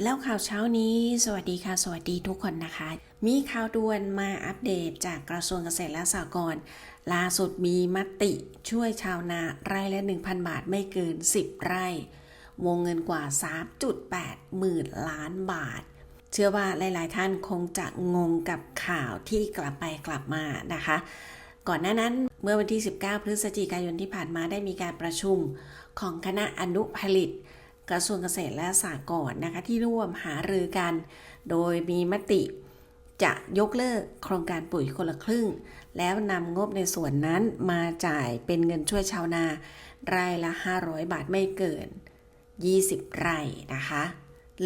แล้วข่าวเช้านี้ สวัสดีค่ะ สวัสดีทุกคนนะคะ มีข่าวด่วนมาอัปเดตจากกระทรวงเกษตรและสหกรณ์ล่าสุดมีมติช่วยชาวนาไร่ละ 1,000 บาทไม่เกิน 10 ไร่ วงเงินกว่า 3.8 หมื่นล้านบาท เชื่อว่าหลาย ๆ ท่านคงจะงงกับข่าวที่กลับไปกลับมานะคะ ก่อนหน้านั้นเมื่อวันที่ 19 พฤศจิกายนที่ผ่านมาได้มีการประชุมของคณะอนุผลิต กระทรวงเกษตรและสหกรณ์นะคะที่ร่วมหารือกัน โดยมีมติจะยกเลิกโครงการปุ๋ยคนละครึ่ง แล้วนำงบในส่วนนั้นมาจ่ายเป็นเงินช่วยชาวนาไร่ละ 500 บาทไม่เกิน 20 ไร่นะคะ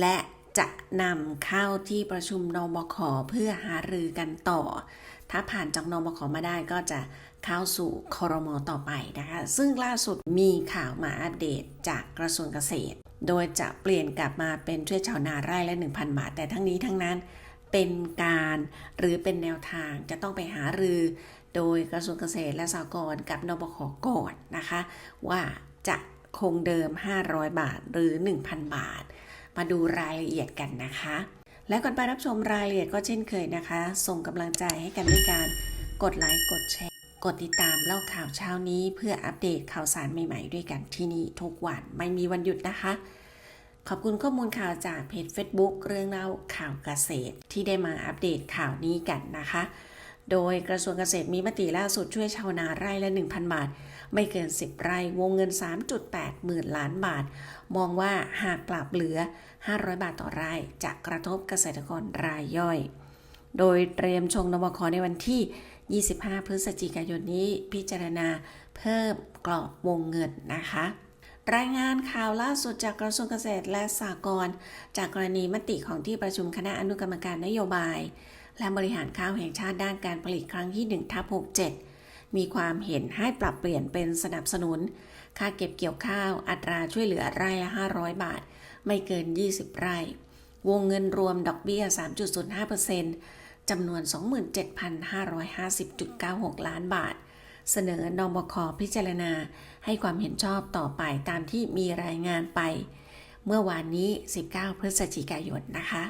และจะนำเข้าที่ประชุมนมขเพื่อหารือกันต่อ ถ้าผ่านจากนมขมาได้ก็จะเข้าสู่คอรมอต่อไปนะคะ ซึ่งล่าสุดมีข่าวมาอัปเดตจากกระทรวงเกษตร โดยจะเปลี่ยนกลับมาเป็นช่วยชาวนาไร่ละ 1,000 บาท แต่ทั้งนี้ทั้งนั้นเป็นการหรือเป็นแนวทางจะต้องไปหารือ โดยกระทรวงเกษตรและสหกรณ์กับนบขก่อนนะคะ ว่าจะคงเดิม 500 บาทหรือ 1,000 บาท มาดูรายละเอียดกันนะคะ และก่อนไปรับชมรายละเอียดก็เช่นเคยนะคะ ส่งกำลังใจให้กันด้วยการกดไลค์กดแชร์ กดติดตามเล่าข่าวเช้านี้เพื่ออัปเดตข่าวสารใหม่ๆ ด้วยกันที่นี่ทุกวันไม่มีวันหยุดนะคะ ขอบคุณข้อมูลข่าวจากเพจ Facebook เรื่องเล่าข่าวเกษตร ที่ได้มาอัปเดตข่าวนี้กันนะคะ โดยกระทรวงเกษตรมีมติล่าสุดช่วยชาวนาไร่ละ 1,000 บาท ไม่เกิน 10 ไร่วงเงิน 3.8 หมื่นล้านบาท มองว่าหากปรับเหลือ 500 บาทต่อไร่จะกระทบเกษตรกรรายย่อย โดยเตรียมชงนวคในวันที่ 25 พฤศจิกายนนี้พิจารณาเพิ่มกรอบวงเงินนะคะ รายงานข่าวล่าสุดจากกระทรวงเกษตรและสหกรณ์จากกรณีมติของที่ประชุมคณะอนุกรรมการนโยบาย และบริหารข้าวแห่งชาติด้านการผลิตครั้งที่1ทับ67 มีความเห็นให้ปรับเปลี่ยนเป็นสนับสนุน ค่าเก็บเกี่ยวข้าวอัตราช่วยเหลือไร่ละ500 บาท ไม่เกิน 20 ไร่ วงเงินรวมดอกเบี้ย 3.05% จำนวน 27,550.96 ล้านบาท เสนอนบคพิจารณาให้ความเห็นชอบต่อไปตามที่มีรายงานไป เมื่อวานนี้ 19 พฤศจิกายนนะคะ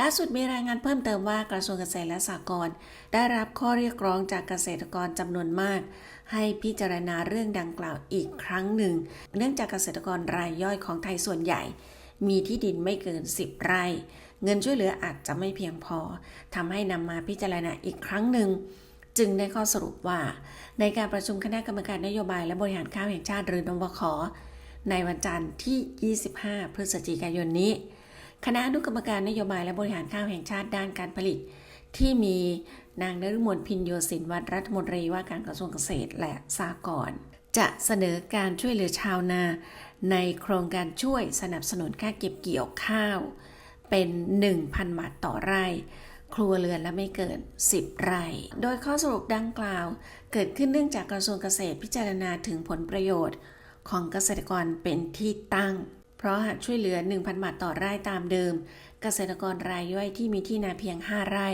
ล่าสุดมีรายงานเพิ่มเติมว่ากระทรวงเกษตรและสหกรณ์ได้รับข้อเรียกร้องจากเกษตรกรจำนวนมาก ให้พิจารณาเรื่องดังกล่าวอีกครั้งหนึ่ง เนื่องจากเกษตรกรรายย่อยของไทยส่วนใหญ่ มีที่ดินไม่เกิน 10 ไร่ เงินช่วยเหลืออาจจะไม่เพียงพอทำให้นำมาพิจารณาอีกครั้งหนึ่ง จึงได้ข้อสรุปว่า ในการประชุมคณะกรรมการนโยบายและบริหารข้าวแห่งชาติหรือนวคในวันจันทร์ที่ 25 พฤศจิกายนนี้ คณะอนุกรรมการนโยบายและบริหารข้าวแห่งชาติด้านการผลิต ที่มีนางนฤมลพินโยสินวัตรรัฐมนตรีว่าการกระทรวงเกษตรและสหกรณ์จะเสนอการช่วยเหลือชาวนา ในโครงการช่วยสนับสนุนค่าเก็บเกี่ยวข้าว เป็น 1,000 บาทต่อไร่ ครัวเรือนและไม่เกิน 10 ไร่ โดยข้อสรุปดังกล่าว เกิดขึ้นเนื่องจากกระทรวงเกษตรพิจารณาถึงผลประโยชน์ ของเกษตรกรเป็นที่ตั้ง เพราะหากช่วยเหลือ 1,000 บาทต่อไร่ตามเดิม เกษตรกรรายย่อยที่มีที่นาเพียง 5 ไร่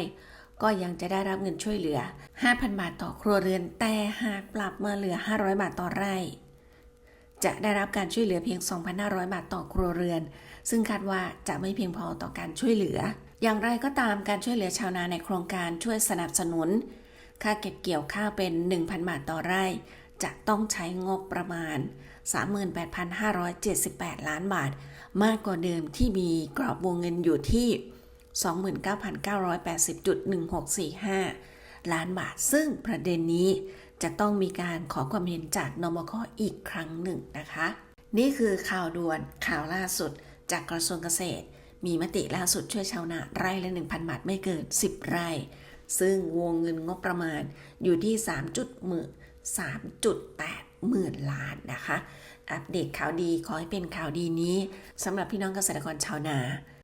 ก็ยังจะได้รับเงินช่วยเหลือ 5,000 บาทต่อครัวเรือน แต่หากปรับมาเหลือ 500 บาทต่อไร่ จะได้รับการช่วยเหลือเพียง 2,500 บาทต่อครัวเรือน ซึ่งคาดว่าจะไม่เพียงพอต่อการช่วยเหลือ อย่างไรก็ตามการช่วยเหลือชาวนาในโครงการช่วยสนับสนุน ค่าเก็บเกี่ยวข้าวเป็น 1,000 บาทต่อไร่ จะต้องใช้งบประมาณ 38,578 ล้านบาท มากกว่าเดิมที่มีกรอบวงเงินอยู่ที่ 29,980.1645 ล้านบาท ซึ่งประเด็นนี้ จะต้องมีการขอความเห็นจากนมคอีกครั้งหนึ่งนะคะ นี่คือข่าวด่วนข่าวล่าสุดจากกระทรวงเกษตร มีมติล่าสุดช่วยชาวนาไร่ละ 1,000 บาทไม่เกิน 10 ไร่ ซึ่งวงเงินงบประมาณอยู่ที่3จุดหมื่น3.8 หมื่นล้านนะคะ อัปเดตข่าวดีขอให้เป็นข่าวดีนี้สำหรับพี่น้องเกษตรกรชาวนา